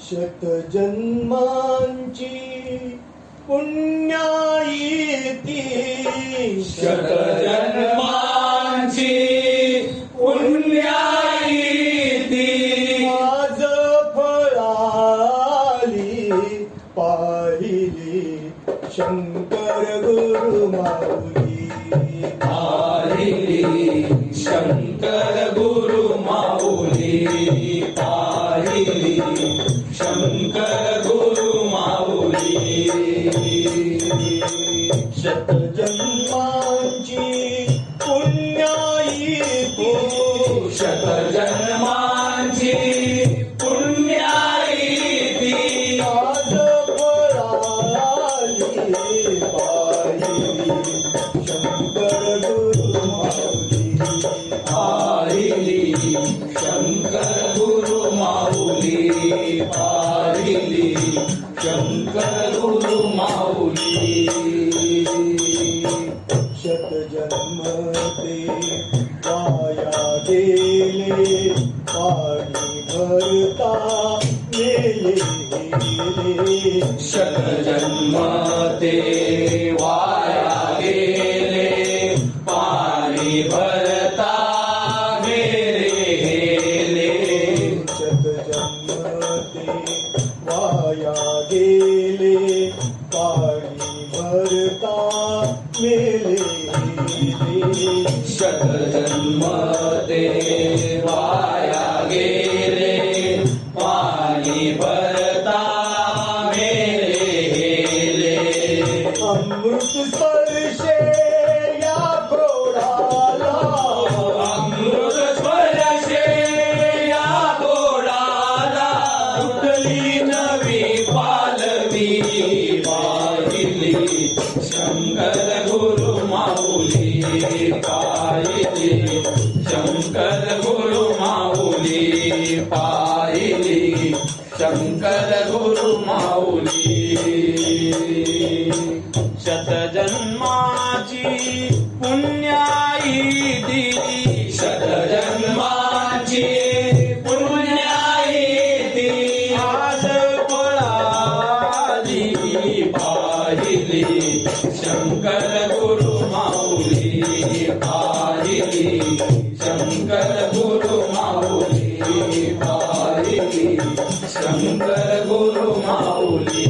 शतजन्मांची पुण्याईती शतजन्मांची शतजन्मांची वाया गेले पाणी भरता मेले. गेले शतजन्मते वाया गेले पाणी भरता गेले गेले शतजन्मते वाया गेले. पाणी पाणी भरता मेले गेले अमृत स्पर्शे या प्रौढाला अमृत स्पर्शे या गोडाला उठली नवी पालवी पाहिली शंकर गुरु माऊली पाहिली शतजन्माची पुण्याई दिली. शतजन्माची पुण्याई दिली. आज पळाली पाहिली. शंकर गुरु माऊली पाहिली. शंकर गुरु माऊली पाहिली. शंकर गुरु माऊली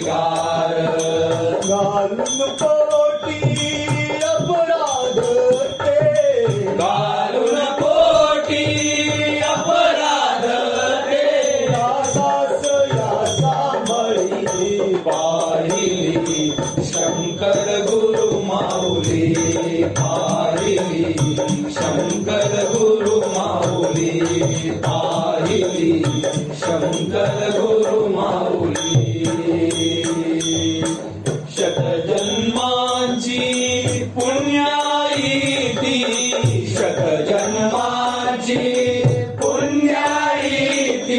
स्वीकार घालून पोटी अपराध ते घालून कोटी अपराध ते दासास या सांभाळी पाहिली शंकर गुरु माऊली. पाहिली शंकर गुरु माऊली. पुण्याई ती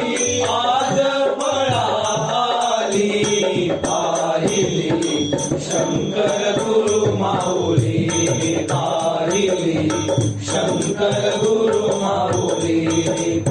शंकर गुरु माऊली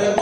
शंकर